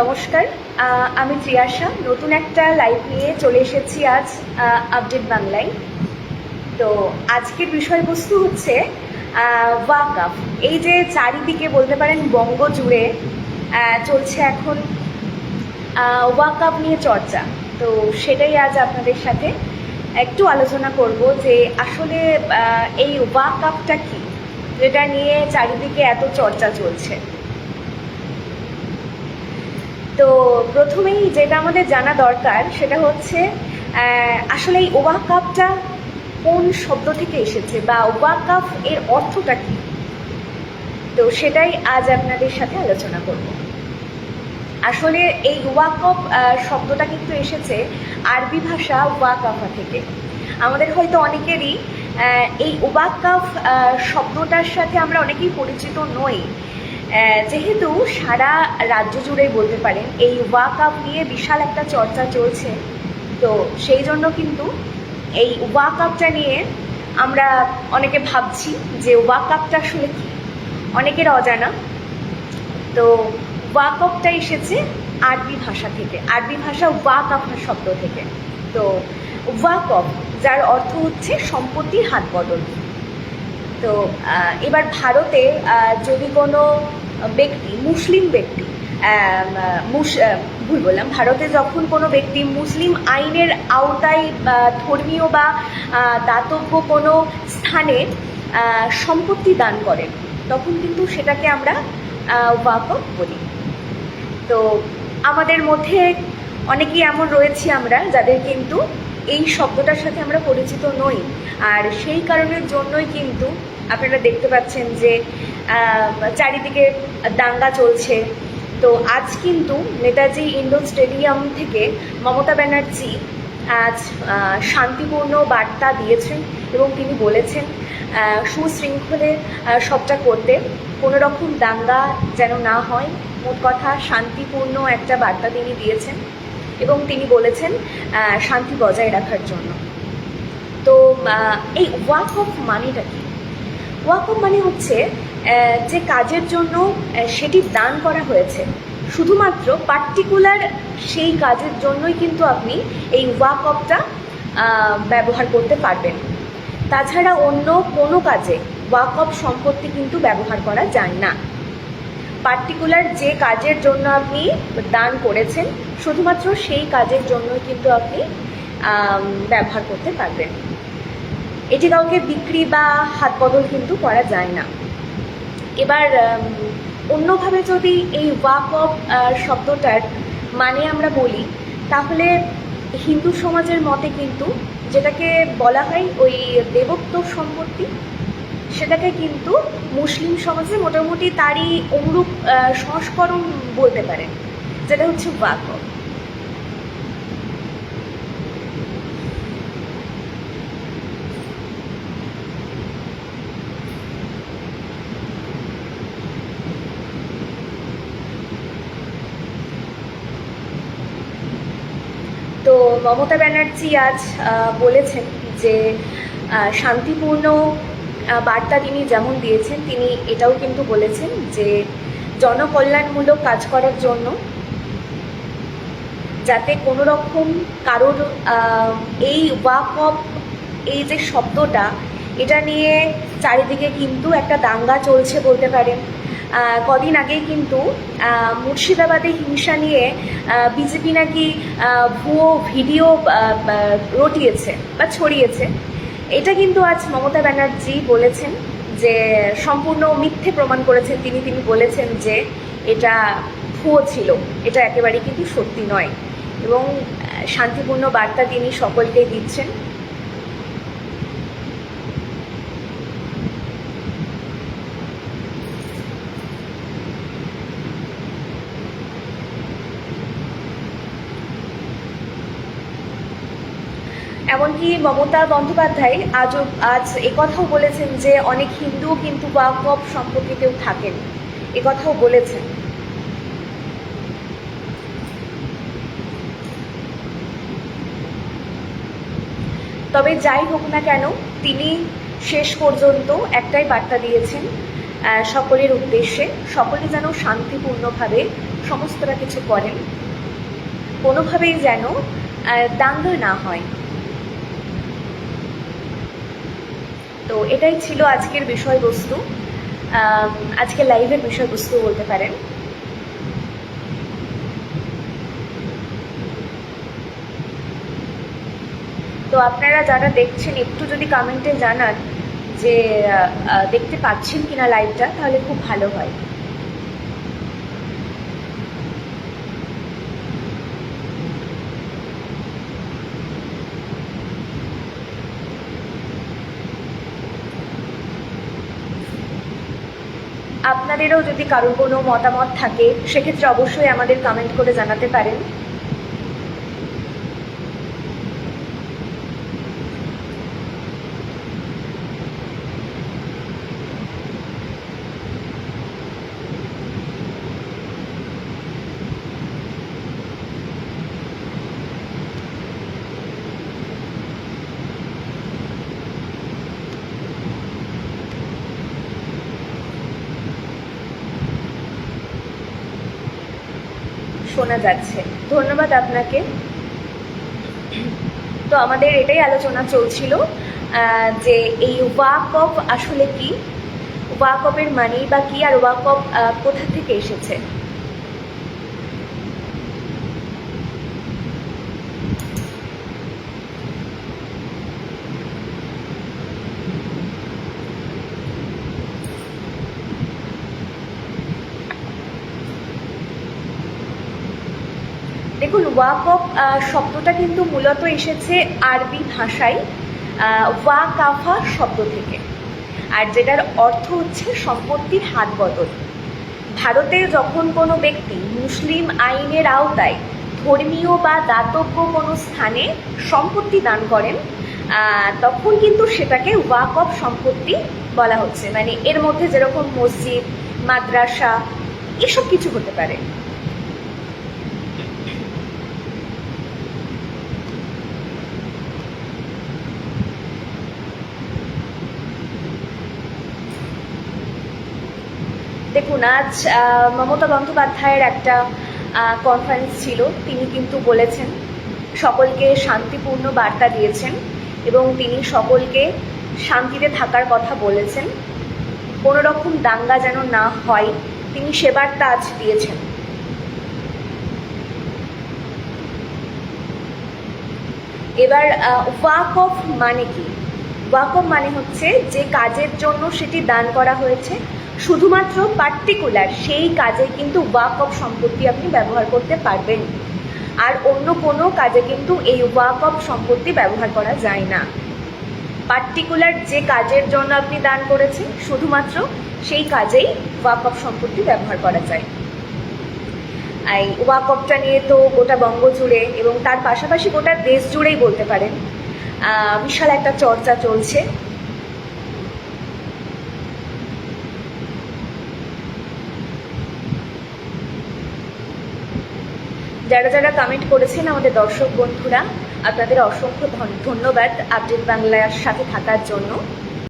নমস্কার। আমি ত্রিয়াশা। নতুন একটা লাইভ নিয়ে চলে এসেছি আজ আপডেট বাংলায়। তো আজকের বিষয়বস্তু হচ্ছে ওয়াকাফ এই যে চারিদিকে বলতে পারেন বঙ্গ জুড়ে চলছে এখন ওয়াকাফ নিয়ে চর্চা। তো সেটাই আজ আপনাদের সাথে একটু আলোচনা করব যে আসলে এই ওয়াকাফটা কি? যেটা নিয়ে চারিদিকে এত চর্চা চলছে। তো প্রথমেই যেটা আমাদের জানা দরকার সেটা হচ্ছে আসলে এই ওয়াকাফটা কোন শব্দ থেকে এসেছে বা ওয়াকাফ এর অর্থটা কি? তো সেটাই আজ আপনাদের সাথে আলোচনা করব। আসলে এই ওয়াকফ শব্দটা কিন্তু এসেছে আরবি ভাষা ওয়াকাফা থেকে। আমাদের হয়তো অনেকেরই এই ওয়াকাফ আহ, শব্দটার সাথে আমরা অনেকেই পরিচিত নই যেহেতু সারা রাজ্য জুড়েই বলতে পারেন এই ওয়াকাফ নিয়ে বিশাল একটা চর্চা চলছে, তো সেই জন্য কিন্তু এই ওয়াকাফটা নিয়ে আমরা অনেকে ভাবছি যে ওয়াকাফটা আসলে কি? অনেকের অজানা। তো ওয়াকফটা এসেছে আরবি ভাষা থেকে, আরবি ভাষা ওয়াক ওয়াকাফা শব্দ থেকে। তো ওয়াকফ যার অর্থ হচ্ছে সম্পত্তির হাত বদল। তো এবার ভারতে যদি কোনো ব্যক্তি, মুসলিম ব্যক্তি ভুল বললাম, ভারতে যখন কোনো ব্যক্তি মুসলিম আইনের আওতায় ধর্মীয় বা দাতব্য কোনো স্থানে সম্পত্তি দান করেন, তখন কিন্তু সেটাকে আমরা ওয়াকফ বলি। তো আমাদের মধ্যে অনেকেই এমন রয়েছি আমরা যাদের কিন্তু এই শব্দটার সাথে আমরা পরিচিত নই। আর সেই কারণের জন্যই কিন্তু আপনারা দেখতে পাচ্ছেন যে চারিদিকে দাঙ্গা চলছে। তো আজ কিন্তু নেতাজি ইন্ডোর স্টেডিয়াম থেকে মমতা ব্যানার্জি আজ শান্তিপূর্ণ বার্তা দিয়েছেন এবং তিনি বলেছেন সুশৃঙ্খলে সবটা করতে। কোনো রকম দাঙ্গা যেন না হয়, মোট কথা শান্তিপূর্ণ একটা বার্তা তিনি দিয়েছেন এবং তিনি বলেছেন শান্তি বজায় রাখার জন্য। তো এই ওয়াক অফ মানিটা কি? ওয়াক অফ মানি হচ্ছে যে কাজের জন্য সেটি দান করা হয়েছে। শুধুমাত্র পার্টিকুলার সেই কাজের জন্যই কিন্তু আপনি এই ওয়াক অফটা ব্যবহার করতে পারবেন। তাছাড়া অন্য কোনো কাজে ওয়াক অফ সম্পত্তি কিন্তু ব্যবহার করা যায় না। পার্টিকুলার যে কাজের জন্য আপনি দান করেছেন, শুধুমাত্র সেই কাজের জন্যই কিন্তু আপনি ব্যবহার করতে পারবেন। এটি কাউকে বিক্রি বা হাত বদল কিন্তু করা যায় না। এবার অন্যভাবে যদি এই ওয়াক অফ শব্দটার মানে আমরা বলি, তাহলে হিন্দু সমাজের মতে কিন্তু যেটাকে বলা হয় ওই দেবত্ব সম্পত্তি, সেটাকে কিন্তু মুসলিম সমাজে মোটামুটি তারই অনুরূপ সংস্করণ বলতে পারেন, যেটা হচ্ছে ওয়াক তো মমতা ব্যানার্জি আজ বলেছেন যে শান্তিপূর্ণ বার্তা তিনি যেমন দিয়েছেন, তিনি এটাও কিন্তু বলেছেন যে, জনকল্যাণমূলক কাজ করার জন্য যাতে কোনো রকম কারোর এই ওয়াক এই যে শব্দটা, এটা নিয়ে চারিদিকে কিন্তু একটা দাঙ্গা চলছে বলতে পারেন। কদিন আগেই কিন্তু মুর্শিদাবাদে হিংসা নিয়ে বিজেপি নাকি ভুয়ো ভিডিও রটিয়েছে বা ছড়িয়েছে। এটা কিন্তু আজ মমতা ব্যানার্জি বলেছেন যে, সম্পূর্ণ মিথ্যে প্রমাণ করেছেন তিনি। তিনি বলেছেন যে, এটা ভুয়ো ছিল। এটা একেবারেই কিন্তু সত্যি নয়। এবং শান্তিপূর্ণ বার্তা তিনি সকলকেই দিচ্ছেন। এমনকি মমতা বন্দ্যোপাধ্যায় আজও আজ একথাও বলেছেন যে অনেক হিন্দুও কিন্তু ওয়াকফ সম্পর্কিতেও থাকেন। একথাও বলেছেন। তবে যাই হোক না কেন, তিনি শেষ পর্যন্ত একটাই বার্তা দিয়েছেন সকলের উদ্দেশ্যে, সকলে যেন শান্তিপূর্ণভাবে সমস্তটা কিছু করেন, কোনোভাবেই যেন দাঙ্গা না হয়। তো এটাই ছিল আজকের বিষয়বস্তু। আজকে লাইভের বিষয়বস্তু বলতে পারেন। তো আপনারা যারা দেখছেন, একটু যদি কমেন্টে জানান যে দেখতে পাচ্ছেন কিনা লাইভটা তাহলে খুব ভালো হয়। আপনাদেরও যদি কারোর কোনো মতামত থাকে সেক্ষেত্রে অবশ্যই আমাদের কমেন্ট করে জানাতে পারেন। শোনা যাচ্ছে। ধন্যবাদ আপনাকে। তো আমাদের এটাই আলোচনা চলছিল যে এই ওয়াক অফ আসলে কি? ওয়াক অফের মানেই বা কি আর ওয়াক অফ কোথা থেকে এসেছে? দেখুন ওয়াকফ শব্দটা কিন্তু মূলত এসেছে আরবি ভাষায় আহ, ওয়া কাফা শব্দ থেকে। আর যেটার অর্থ হচ্ছে সম্পত্তির হাত বদল। ভারতে যখন কোনো ব্যক্তি মুসলিম আইনের আওতায় ধর্মীয় বা দাতব্য কোনো স্থানে সম্পত্তি দান করেন তখন কিন্তু সেটাকে ওয়াকফ সম্পত্তি বলা হচ্ছে। মানে এর মধ্যে যেরকম মসজিদ মাদ্রাসা এসব কিছু হতে পারে। দেখুন, আজ মমতা বন্দ্যোপাধ্যায়ের একটা কনফারেন্স ছিল। তিনি কিন্তু বলেছেন, সকলকে শান্তিপূর্ণ বার্তা দিয়েছেন এবং তিনি সকলকে শান্তিতে থাকার কথা বলেছেন। কোনো রকম দাঙ্গা যেন না হয়, তিনি সে বার্তা আজ দিয়েছেন। এবার ওয়াক অফ মানে কি? ওয়াক অফ মানে হচ্ছে যে কাজের জন্য সেটি দান করা হয়েছে। শুধুমাত্র পার্টিকুলার সেই কাজে কিন্তু ওয়াক অফ সম্পত্তি আপনি ব্যবহার করতে পারবেন। আর অন্য কোনো কাজে কিন্তু এই ওয়াক অফ সম্পত্তি ব্যবহার করা যায় না। পার্টিকুলার যে কাজের জন্য আপনি দান করেছেন, শুধুমাত্র সেই কাজেই ওয়াক অফ সম্পত্তি ব্যবহার করা যায়। এই ওয়াকফটা নিয়ে তো গোটা বঙ্গ জুড়ে এবং তার পাশাপাশি গোটা দেশ জুড়েই বলতে পারেন বিশাল একটা চর্চা চলছে। যারা যারা কমেন্ট করেছেন আমাদের দর্শক বন্ধুরা, আপনাদের অসংখ্য ধন- ধন্যবাদ আপডেট বাংলার সাথে থাকার জন্য।